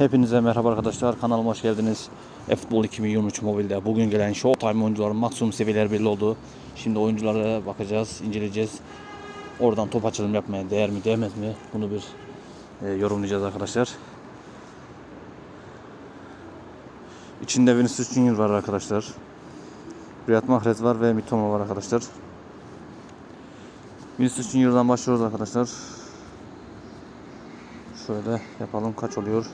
Hepinize merhaba arkadaşlar. Kanalıma hoş geldiniz. Futbol 2023 mobilde bugün gelen Showtime oyuncuların maksimum seviyeler belli oldu. Şimdi oyunculara bakacağız, inceleyeceğiz. Oradan top açılım yapmaya değer mi değmez mi? Bunu bir e, yorumlayacağız arkadaşlar. İçinde Vinicius Junior var arkadaşlar. Riyad Mahrez var ve Mitoma var arkadaşlar. Vinicius Junior'dan başlıyoruz arkadaşlar. Şöyle yapalım kaç oluyor?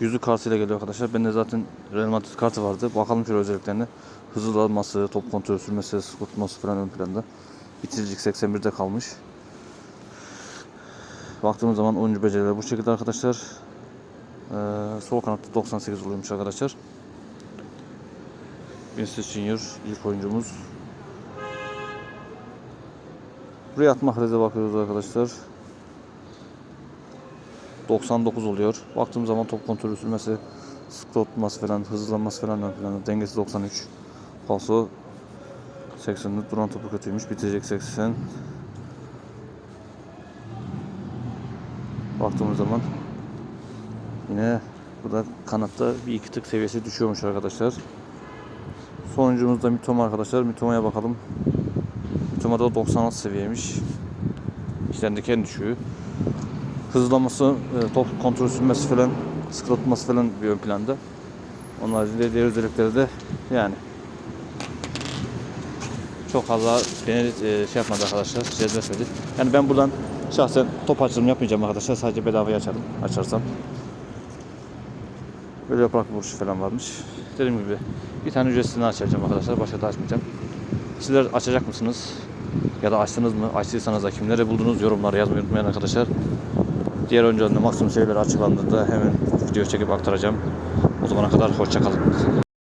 Yüzü kartıyla geliyor arkadaşlar. Bende zaten Real Madrid kartı vardı. Bakalım şöyle özelliklerine. Hızlanması, top kontrolü sürmesi, tutması falan ön planda. Bitiricilik 81'de kalmış. Baktığımız zaman oyuncu becerileri bu şekilde arkadaşlar. Ee, sol kanatta 98 oluyormuş arkadaşlar. Vinicius Junior ilk oyuncumuz. Riyad Mahrez'e bakıyoruz arkadaşlar. 99 oluyor. Baktığım zaman top kontrolü sürmesi, sık tutması falan, hızlanması falan ön planda. Dengesi 93. Paso 80'lik duran topu kötüymüş. Bitirecek 80. Baktığımız zaman yine bu da kanatta bir iki tık seviyesi düşüyormuş arkadaşlar. Sonuncumuz da Mitoma arkadaşlar. Mitoma'ya bakalım. Mitoma'da 96 seviyeymiş. İşlerindeki en düşüğü hızlaması, e, top kontrol sürmesi falan, sıkılatması falan bir ön planda. Onun haricinde diğer özellikleri de yani çok fazla beni e, şey yapmadı arkadaşlar, cezbetmedi. Yani ben buradan şahsen top açılımı yapmayacağım arkadaşlar. Sadece bedavaya açarım, açarsam. Böyle yaprak vuruşu falan varmış. Dediğim gibi bir tane ücretsizini açacağım arkadaşlar. Başka da açmayacağım. Sizler açacak mısınız? Ya da açtınız mı? Açtıysanız da kimlere buldunuz yorumlara yazmayı unutmayın arkadaşlar. Diğer oyuncuların da maksimum seviyeleri açıklandığında hemen video çekip aktaracağım. O zamana kadar hoşça kalın.